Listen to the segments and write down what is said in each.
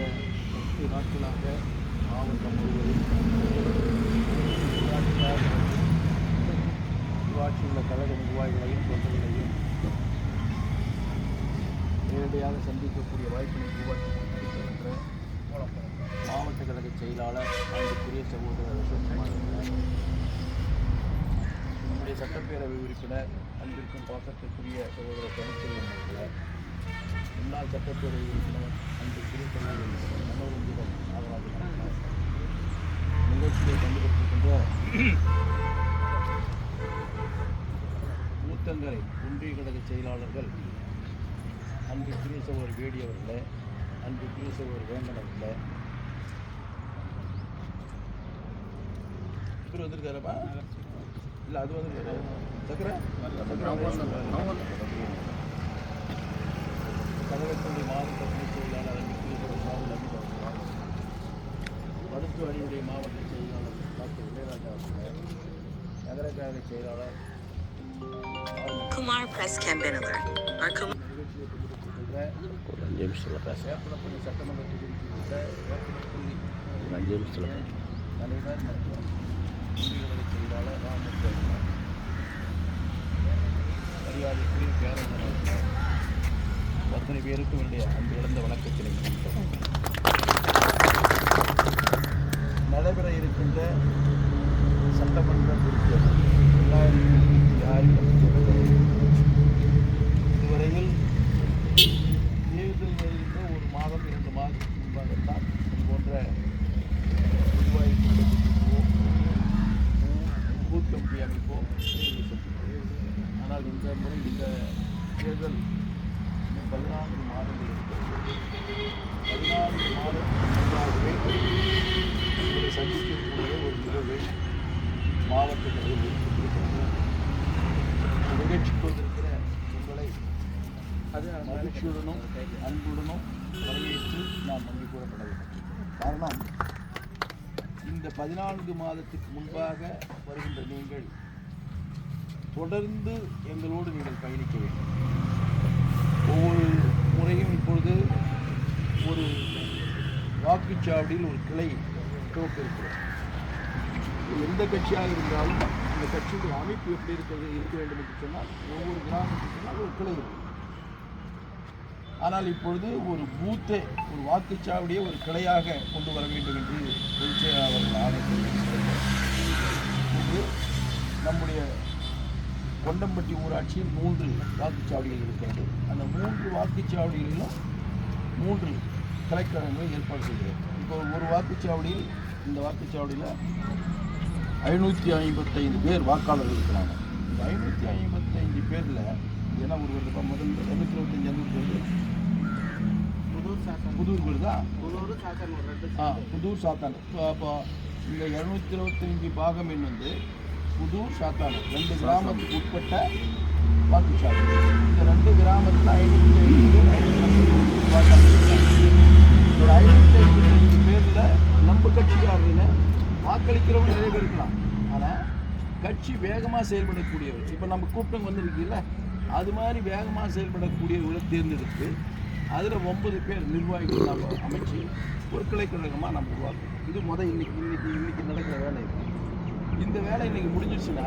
கடந்த பத்து நாட்களாக மாவட்டம் முழுவதும் உள்ளாட்சியாக உள்ளாட்சி உள்ள கழக நிர்வாகிகளையும் தொண்டர்களையும் நேரடியாக சந்திக்கக்கூடிய வாய்ப்பினை உருவாக்கி மாவட்ட கழக செயலாளர் அன்புக்குரிய சகோதரர் அசோக்குமார் நம்முடைய சட்டப்பேரவை உறுப்பினர் அன்பிற்கும் பாசத்திற்குரிய சகோதரர் தமிழ்ச்செல்வன் அவர்கள். முன்னாள் சட்டத்துறை உறுப்பினர் அன்பிற்குரிய சகோதரர் மனோரஞ்சிதன் நாகராஜன் நிகழ்ச்சியை பங்கெடுத்திருக்கின்ற ஊத்தங்கரை ஒன்றிய கழக செயலாளர்கள் அன்பிற்குரிய சகோதரர் வேடி அவர்களே அன்பிற்குரிய சகோதரர் வேங்கன் அவர்களே. இவர் வந்திருக்காரப்பா? இல்லை அது வந்து சக்கரை கழகத்தினுடைய மாவட்ட துணைச் செயலாளர் அன்பிற்குரிய சகோதரர் ராகுல் அமித் அவர்கள் மருத்துவ அணியுடைய மாவட்ட செயலாளர் டாக்டர் இளையராஜா அவர்கள் நகர கழக செயலாளர் Kumar Press Campaign Alert. Our Kumar நிகழ்ச்சியை கொண்டிருக்கின்ற வேப்பனப்பள்ளி சட்டமன்ற தொகுதியில் வேப்பனப்பள்ளி தலைவர் மற்றும் ஒன்றிய செயலாளர் ராமச்சந்திரன் மரியாதைக்குரிய பேரந்தன் அவர்கள் அத்தனை பேருக்கும் என்னுடைய அன்பு இழந்த வணக்கத்தினை நடைபெற இருக்கின்ற சட்டமன்ற தேர்தல் இருபத்தி ஆறில் இதுவரையில் தேர்தல் வருகின்ற ஒரு மாதம் இரண்டு மாதத்துக்கு முன்பாகத்தான் இது போன்ற நிர்வாகி கூட்டத்திற்கோ பூத் கமிட்டி ஆனால் இந்த முறை இந்த தேர்தல் பதினான்கு மாதங்கள் பதினான்கு மாதம் உங்களை சந்திக்கக்கூடிய ஒரு நிகழ்வை மாவட்டத்தில் கழகம் ஏற்பட்டிருக்கிறது இந்த நிகழ்ச்சிக்கு வந்திருக்கிற உங்களை மகிழ்ச்சியுடனும் அன்புடனும் வரவேற்று நான் நன்றி கூறப்பட வேண்டும் காரணம் இந்த பதினான்கு மாதத்துக்கு முன்பாக வருகின்ற நீங்கள் தொடர்ந்து எங்களோடு நீங்கள் பயணிக்க வேண்டும். ஒவ்வொரு முறையும் இப்பொழுது ஒரு வாக்குச்சாவடியில் ஒரு கிளை துவக்க இருக்கிறோம் எந்த கட்சியாக இருந்தாலும் அந்த கட்சியுடைய அமைப்பு எப்படி இருக்கிறது இருக்க வேண்டும் என்று சொன்னால் ஒவ்வொரு கிராமத்துக்கு சொன்னால் ஒரு கிளை இருக்கும். ஆனால் இப்பொழுது ஒரு பூத்தை ஒரு வாக்குச்சாவடியை ஒரு கிளையாக கொண்டு வர வேண்டும் என்று பொதுச்செயலாளர்கள் செயலாளர்கள் நம்முடைய கொண்டம்பட்டி ஊராட்சியில் மூன்று வாக்குச்சாவடிகள் இருக்கிறது அந்த மூன்று வாக்குச்சாவடிகளிலும் மூன்று கலைக்கழகங்களை ஏற்பாடு செய்கிறோம் இப்போ ஒரு வாக்குச்சாவடியில் இந்த வாக்குச்சாவடியில் ஐநூற்றி ஐம்பத்தைந்து பேர் வாக்காளர்கள் இருக்கிறாங்க. இந்த ஐநூற்றி ஐம்பத்தைந்து பேரில் ஏன்னா ஒரு வருது முதல் ஐநூற்றி இருபத்தஞ்சு ஐநூற்றி வருது புதூர் வருதா புதூர் சாத்தான் இப்போ இந்த இரநூத்தி இருபத்தஞ்சி பாகம் வந்து புதூர் சாத்தான் ரெண்டு கிராமத்துக்கு உட்பட்ட வாக்குச்சாவடி இந்த ரெண்டு கிராமத்தில் ஐநூற்றி ஐம்பது ஒரு ஐநூற்றி ஐம்பத்தஞ்சு பேரில் நம்ம கட்சிக்காரர்கள் வாக்களிக்கிறவங்க நிறைய பேர் இருக்கலாம். ஆனால் கட்சி வேகமாக செயல்படக்கூடியவர். இப்போ நம்ம கூட்டம் வந்திருக்குல்ல அது மாதிரி வேகமாக செயல்படக்கூடியவர்களை தேர்ந்தெடுத்து அதில் ஒன்பது பேர் நிர்வாகிகள் நம்ம அமைச்சு ஒரு கிளைக்கழகமாக நம்ம உருவாக்கணும். இது முதல் இன்னைக்கு இன்னைக்கு இன்னைக்கு நடக்கிற வேலை இந்த வேலை இன்னைக்கு முடிஞ்சிருச்சுன்னா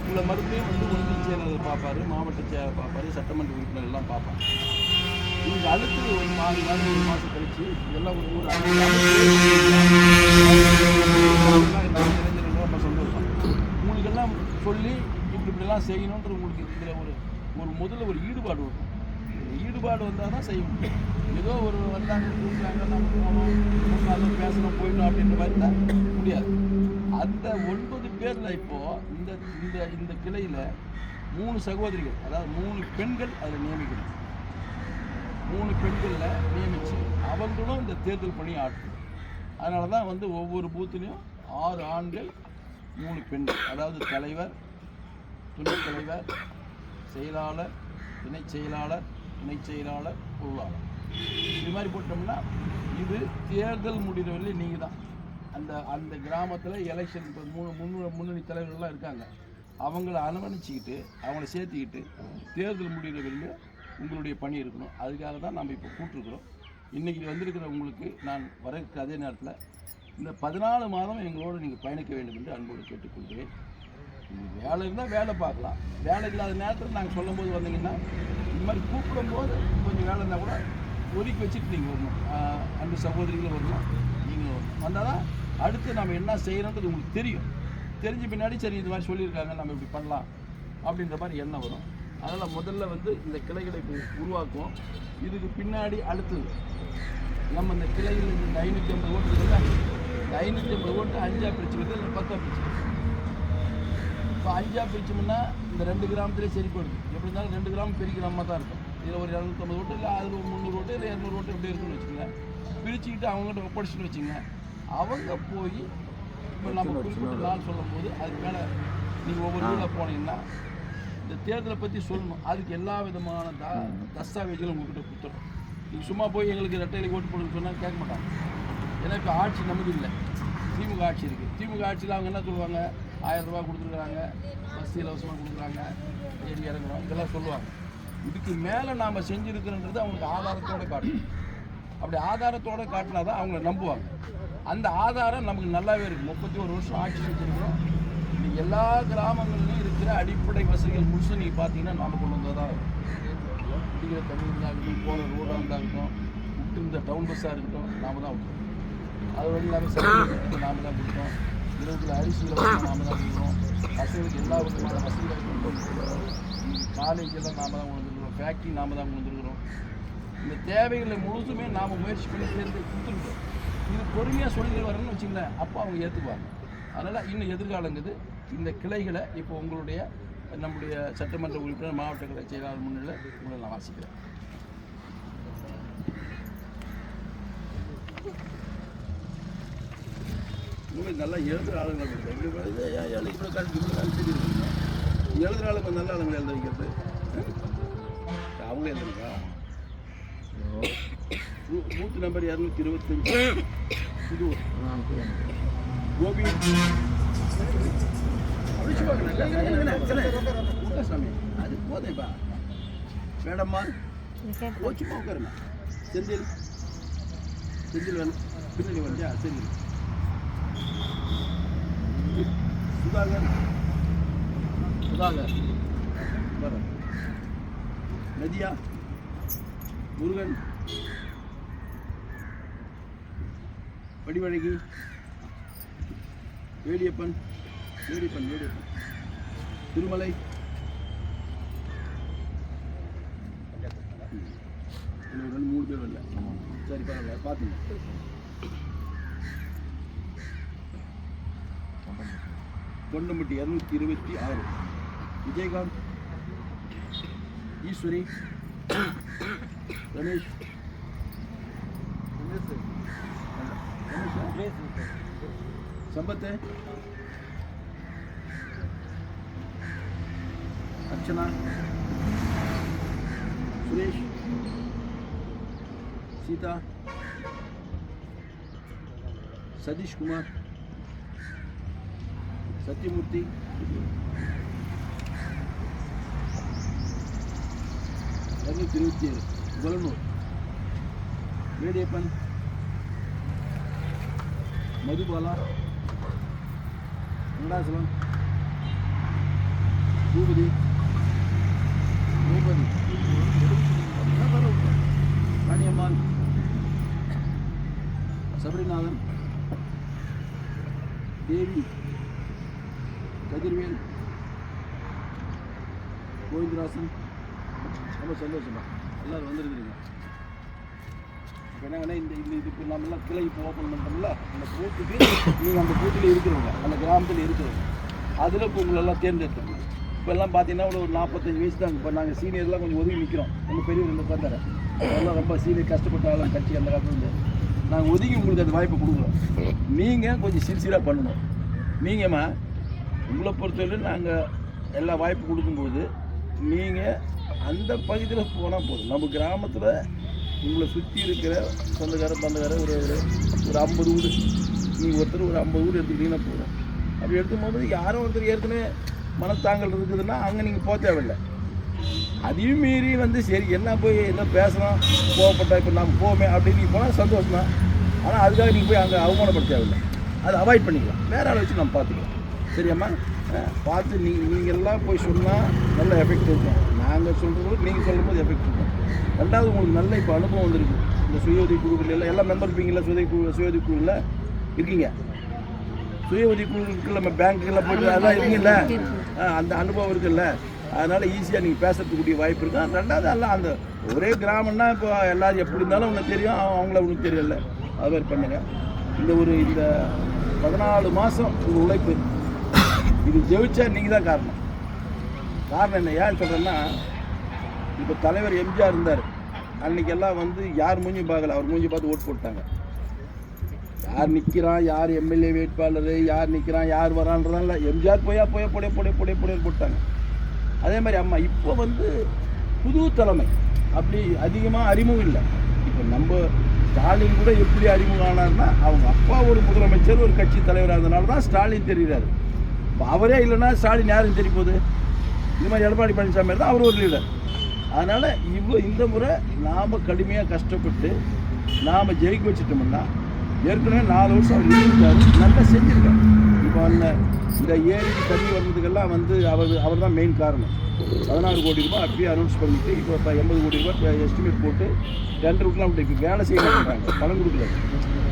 உங்களை மறுபடியும் வந்து ஒன்றிய செயலாளர் பார்ப்பாரு மாவட்ட செயலர் பார்ப்பாரு சட்டமன்ற உறுப்பினர் எல்லாம் பார்ப்பாங்க. இதுக்கு அடுத்து ஒரு மாதம் நாள் ஒரு மாதம் கழிச்சு இதெல்லாம் ஒரு ஒரு நம்ம உங்களுக்கெல்லாம் சொல்லி இப்படி இப்படிலாம் செய்யணுன்ற உங்களுக்கு இதில் ஒரு ஒரு முதல்ல ஒரு ஈடுபாடு வரும். ஈடுபாடு வந்தால் தான் செய்ய முடியும். ஏதோ ஒரு வந்தாங்க நம்ம போனோம் பேசணும் போயிட்டோம் அப்படின்ற மாதிரி தான் முடியாது. அந்த ஒன்பது பேரில் இப்போது இந்த இந்த இந்த கிளையில் மூணு சகோதரிகள் அதாவது மூணு பெண்கள் அதில் நியமிக்கணும். மூணு பெண்களில் நியமித்து அவங்களும் இந்த தேர்தல் பணியை ஆற்றணும். அதனால தான் வந்து ஒவ்வொரு பூத்துலேயும் ஆறு ஆண்கள் மூணு பெண்கள். அதாவது தலைவர் துணைத் தலைவர் செயலாளர் துணைச் செயலாளர் துணைச் செயலாளர் பொருளாளர். இது மாதிரி போட்டோம்னா இது தேர்தல் முடிகிறவரையில் நீங்கள் தான் அந்த அந்த கிராமத்தில் எலெக்ஷன் இப்போ மூணு முன்னு முன்னணி தலைவர்கள்லாம் இருக்காங்க. அவங்கள அனுமதிச்சுக்கிட்டு அவங்கள சேர்த்துக்கிட்டு தேர்தல் முடிகிற வரையிலும் உங்களுடைய பணி இருக்கணும். அதுக்காக தான் நம்ம இப்போ கூட்டிருக்கிறோம். இன்றைக்கி வந்திருக்கிற உங்களுக்கு நான் வர அதே நேரத்தில் இந்த பதினாலு மாதம் எங்களோடு நீங்கள் பயணிக்க வேண்டும் என்று அன்போடு கேட்டுக்கொள்கிறேன். வேலை இருந்தால் வேலை பார்க்கலாம். வேலை இல்லாத நேரத்தில் நாங்கள் சொல்லும்போது வந்தீங்கன்னா இந்த மாதிரி கூப்பிடும்போது கொஞ்சம் வேலை இருந்தால் கூட ஒதுக்கி வச்சுட்டு நீங்கள் வரணும். ஆஹ் அன்பு சகோதரிகளும் வரணும். நீங்களும் வரணும். வந்தால் தான் அடுத்து நம்ம என்ன செய்கிறோன்றது உங்களுக்கு தெரியும். தெரிஞ்ச பின்னாடி சரி இது மாதிரி சொல்லியிருக்காங்க நம்ம இப்படி பண்ணலாம் அப்படின்ற மாதிரி எண்ணம் வரும். அதனால் முதல்ல வந்து இந்த கிளைகளை இப்போ உருவாக்குவோம். இதுக்கு பின்னாடி அடுத்தது நம்ம இந்த கிளையில் இந்த ஐநூற்றி ஐம்பது ஓட்டு இருக்குல்ல இந்த ஐநூற்றி ஐம்பது ஓட்டு அஞ்சா பிரிச்சுக்கிறது இல்லை பத்தா பிரிச்சுக்கிறது இப்போ அஞ்சா பிரிச்சோம்னா இந்த ரெண்டு கிராமத்திலே சரி போயிடுது. எப்படி இருந்தாலும் ரெண்டு கிராம் பெரிய கிராமமாக தான் இருக்கும். இதில் ஒரு இரநூத்தம்பது ஓட்டு இல்லை அதில் ஒரு முந்நூறு ஓட்டு இல்லை இரநூறு ஓட்டு எப்படி இருக்குன்னு வச்சுக்கோங்க பிரிச்சுக்கிட்டு அவங்ககிட்ட ஒப்படைச்சுன்னு வச்சுங்க அவங்க போய் இப்போ நம்ம குறிப்பிட்ட நாள் சொல்லும்போது அதுக்கு மேலே நீங்கள் ஒவ்வொரு ஊரில் போனீங்கன்னா இந்த தேர்தலை பற்றி சொல்லணும். அதுக்கு எல்லா விதமான த தஸ்தாவேஜுகளும் உங்ககிட்ட கொடுத்துரும் நீங்கள் சும்மா போய் எங்களுக்கு ரெட்டையில ஓட்டு போடுன்னு சொன்னால் கேட்க மாட்டாங்க. ஏன்னா இப்போ ஆட்சி நமக்கு இல்லை. திமுக ஆட்சி இருக்குது திமுக ஆட்சியில் அவங்க என்ன சொல்லுவாங்க? ஆயிரம் ரூபா கொடுத்துருக்குறாங்க. பஸ் இலவசமாக கொடுக்குறாங்க. ஏறி இறங்குறோம். இதெல்லாம் சொல்லுவாங்க. இதுக்கு மேலே நாம் செஞ்சுருக்கிறோன்றது அவங்களுக்கு ஆதாரத்தோடு காட்டணும் அப்படி ஆதாரத்தோடு காட்டினா தான் அவங்கள நம்புவாங்க. அந்த ஆதாரம் நமக்கு நல்லாவே இருக்குது முப்பத்தி ஒரு வருஷம் ஆட்சி வச்சுருக்கிறோம் இன்னைக்கு எல்லா கிராமங்கள்லையும் இருக்கிற அடிப்படை வசதிகள் முழுசும் நீங்கள் பார்த்தீங்கன்னா நாம் கொண்டு வந்ததாக இருக்கும். குடிக்கிற தண்ணி இருந்தாலும் போகிற ரோடாக இருந்தாலும் விட்டு இந்த டவுன் பஸ்ஸாக இருக்கட்டும் நாம் தான் விட்டோம் அது வழி இல்லாமல் சர்டிஃபிகேட் நாம தான் கொடுத்தோம் இருபத்தில் அரிசியில் நாம தான் கொடுக்குறோம் பசங்களுக்கு எல்லா விதமான வசதிகளும் கொண்டு வந்துருக்கிறோம் காலேஜ் எல்லாம் நாம தான் கொண்டு வந்துருக்கிறோம். ஃபேக்ட்ரி நாம் தான் கொண்டு வந்துருக்கிறோம். இந்த தேவைகளை முழுசுமே நாம் முயற்சி பண்ணி தேர்ந்து கொடுத்துருக்கோம். இது பொறுமையாக சொல்லி வரணும்னு வச்சுங்களேன் அப்போ அவங்க ஏற்றுக்குவாங்க அதனால் இன்னும் எதிர்காலங்குது இந்த கிளைகளை இப்போ உங்களுடைய நம்முடைய சட்டமன்ற உறுப்பினர் மாவட்ட கிளை செயலாளர் முன்னிலை உங்களை நான் வாசிக்கிறேன். உங்களுக்கு நல்லா எழுதுகிற ஆளுங்களை இவ்வளோ கரெக்ட் இவ்வளோ கரெக்ட் எழுதுகிற ஆளுங்க நல்ல ஆளுங்களை எழுத வைக்கிறது. அவங்களே எழுதுங்களா பூத் நம்பர் இரநூத்தி இருபத்தஞ்சு புதூர் கோபி அப்படி சொல்லுவாங்க. இல்ல, இல்ல, இல்ல, இல்ல, இல்ல. உட்காரு சாமி அது போதேப்பா மேடம்மா ஓ, சும்மா உட்காருங்க செந்தில் செந்தில் வேணும் பின்னணி வண்டியா செந்தில் சுதாகர் சுதாகர் வர நதியா முருகன் வடிவழகி. வேடியப்பன் வேடியப்பன் வேடியப்பன். திருமலை. ரெண்டு மூணு பேர் வரல. சரி பரவாயில்ல பார்த்துங்க. பொன்னம்பட்டி இரநூத்தி இருபத்தி ஆறு. விஜயகாந்த் ஈஸ்வரி ரமேஷ். संबत है। अर्चना सुरेश सीता सतीश कुमार सत्यमूर्ति तिरुवत्तेर बोलो मेडियपन மதுபாலா. வெங்கடாசலம் பூபதி. பூபதி. ராணியம்மாள். சபரிநாதன். தேவி. கதிர்வேல். கோவிந்தராசன். ரொம்ப சந்தோஷமா எல்லோரும் வந்துருக்குறீங்க. என்னங்கன்னா இந்த இந்த இதுக்கு நம்மளாம் கிளை இப்போ ஓப்பன் பண்ணுறோம்ல அந்த பூத்துக்கு நீங்கள் அந்த பூத்தில் இருக்கிறவங்க அந்த கிராமத்தில் இருக்கிறவங்க. அதில் இப்போ உங்களெல்லாம் தேர்ந்தெடுத்துருங்க இப்போ எல்லாம் பார்த்தீங்கன்னா ஒரு நாற்பத்தஞ்சு வயசு தான் இப்போ நாங்கள் சீனியர்லாம் கொஞ்சம் ஒதுங்கி நிற்கிறோம் நம்ம பெரியவர் இந்த உட்காந்தார அதெல்லாம் ரொம்ப சீனியர் கஷ்டப்பட்டாலும் கட்சி அந்த காலத்துலேருந்து நாங்கள் ஒதுங்கி உங்களுக்கு அந்த வாய்ப்பை கொடுக்குறோம். நீங்கள் கொஞ்சம் சின்சியராக பண்ணணும். நீங்கம்மா உங்களை பொறுத்தவரை நாங்கள் எல்லா வாய்ப்பு கொடுக்கும்போது நீங்கள் அந்த பகுதியில் போனால் போதும். நம்ம கிராமத்தில் உங்களை சுற்றி இருக்கிற சொந்தக்கார பந்தக்கார ஒரு ஒரு ஒரு ஐம்பது வீடு. நீங்கள் ஒருத்தர் ஒரு ஐம்பது வீடு எடுத்துக்கிட்டீங்கன்னா போதும் அப்படி எடுக்கும்போது யாரும் ஒருத்தர் ஏற்கனவே மனத்தாங்கல் இருக்குதுன்னா அங்கே நீங்கள் போக தேவையில்லை. அதையும் மீறி வந்து சரி என்ன போய் என்ன பேசலாம் கோவப்பட்டா இப்போ நம்ம போவோமே அப்படின்னு நீ போனால் சந்தோஷம்? தான் ஆனால் அதுக்காக நீங்கள் போய் அங்கே அவமானப்பட தேவையில்லை. அதை அவாய்ட் பண்ணிக்கலாம். வேறு ஆளை வச்சு நம்ம பார்த்துக்கலாம். சரியாம்மா? பார்த்து நீ நீங்கள் எல்லாம் போய் சொன்னால் நல்ல எஃபெக்ட் இருக்கும். நாங்கள் சொல்கிறது நீங்கள் சொல்லும்போது எஃபெக்ட் இருக்கும். ரெண்டாவது உங்களுக்கு நல்ல இப்போ அனுபவம் வந்திருக்கு. இந்த சுய உதவி குழுக்கள் எல்லாம் எல்லாம் மெம்பர் இருப்பீங்களா சுய குழு சுய உதவி குழுவில் இருக்கீங்க சுய உதவி குழு இருக்குல்ல? நம்ம பேங்க்குல போயிட்டு அதெல்லாம் இருக்கீங்கல்ல அந்த அனுபவம் இருக்குல்ல? அதனால ஈஸியாக நீங்கள் பேசுறதுக்கூடிய வாய்ப்பு இருக்கு. ரெண்டாவது எல்லாம் அந்த ஒரே கிராமம்னா இப்போ எல்லாரும் எப்படி இருந்தாலும் உனக்கு தெரியும் அவ- அவங்கள உனக்கு தெரியல அது மாதிரி பண்ணுங்க. இந்த ஒரு இந்த பதினாலு மாதம் உங்கள் உழைப்பு. இது ஜெயிச்சா நீங்கள் தான் காரணம். காரணம் என்ன? ஏன் சொல்கிறேன்னா இப்போ தலைவர் எம்ஜிஆர் இருந்தார். அன்னைக்கெல்லாம் வந்து யார் மூஞ்சி பார்க்கல. அவர் மூஞ்சி பார்த்து ஓட்டு போட்டாங்க. யார் நிற்கிறான் யார் எம்எல்ஏ வேட்பாளர் யார் நிற்கிறான் யார் வரான்றதால எம்ஜிஆர் போயா போயா போடைய போடே போடே போடைய போட்டாங்க. அதே மாதிரி அம்மா இப்போ வந்து புது தலைமை. அப்படி அதிகமாக அறிமுகம் இல்லை. இப்போ நம்ம ஸ்டாலின் கூட எப்படி அறிமுகம் ஆனார்னா அவங்க அப்பா ஒரு முதலமைச்சர் ஒரு கட்சி தலைவராக அதனால தான் ஸ்டாலின் தெரிகிறாரு. இப்போ அவரே இல்லைன்னா ஸ்டாலின் யாருன்னு தெரிய போகுது? இந்த மாதிரி எடப்பாடி பழனிசாமி தான் அவர் ஒரு லீடர் அதனால் இவ்வளோ இந்த முறை நாம் கடுமையாக கஷ்டப்பட்டு நாம் ஜெயிக்க வச்சுட்டோம்னா ஏற்கனவே நாலு வருஷம் அவர் இருக்காரு நல்லா செஞ்சுருக்காரு. இப்போ அந்த இந்த ஏரிக்கு தண்ணி வர்றதுக்கெல்லாம் வந்து அவர் அவர் தான் மெயின் காரணம். பதினாறு கோடி ரூபாய் அப்பயே அனௌன்ஸ் பண்ணிட்டு இப்போ இப்போ எண்பது கோடி ரூபாய் எஸ்டிமேட் போட்டு டெண்டர் விட்டுலாம் விட்டு இப்போ வேலை செய்ய மாட்டேங்கிறாங்க. பணம் கொடுக்கல.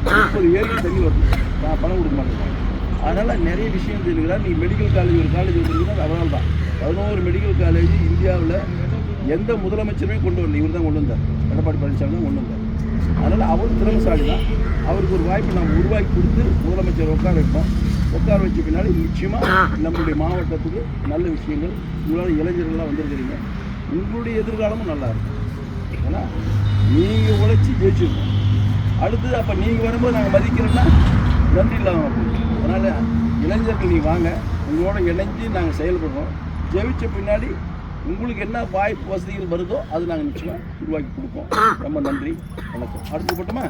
முப்பது ஏரிக்கு தண்ணி வருது. நான் பணம் கொடுக்க மாட்டேங்கிறாங்க. அதனால் நிறைய விஷயம் தெரிஞ்சுக்கிறார் நீ மெடிக்கல் காலேஜ் ஒரு காலேஜ் வந்துருக்குன்னா அதனால தான் பதினோரு மெடிக்கல் காலேஜ் இந்தியாவில் எந்த முதலமைச்சருமே கொண்டு வரல. இவர் தான் கொண்டு வந்தார். எடப்பாடி பழனிசாமி தான் கொண்டு வந்தார். அதனால் அவர் திறமைசாலி தான். அவருக்கு ஒரு வாய்ப்பு நம்ம உருவாக்கி கொடுத்து முதலமைச்சர் உட்கார வைப்போம். உட்கார வச்ச பின்னாடி நிச்சயமாக நம்மளுடைய மாவட்டத்துக்கு நல்ல விஷயங்கள் உங்களால் இளைஞர்கள்லாம் வந்திருக்கிறீங்க. உங்களுடைய எதிர்காலமும் நல்லா இருக்கும். ஏன்னா நீங்கள் உழைச்சி ஜெயிச்சிருக்கோம். அடுத்தது அப்போ நீங்கள் வரும்போது நாங்கள் மதிக்கிறோன்னா நன்றி இல்லாமல் அதனால் இளைஞர்கள் நீ வாங்க. உங்களோட இணைஞ்சு நாங்கள் செயல்படுறோம். ஜெயிச்ச பின்னாடி உங்களுக்கு என்ன வாய்ப்பு வசதிகள் வருதோ அது நாங்கள் நிச்சயமாக உருவாக்கி கொடுப்போம். ரொம்ப நன்றி. வணக்கம். அடுத்து போட்டுமா?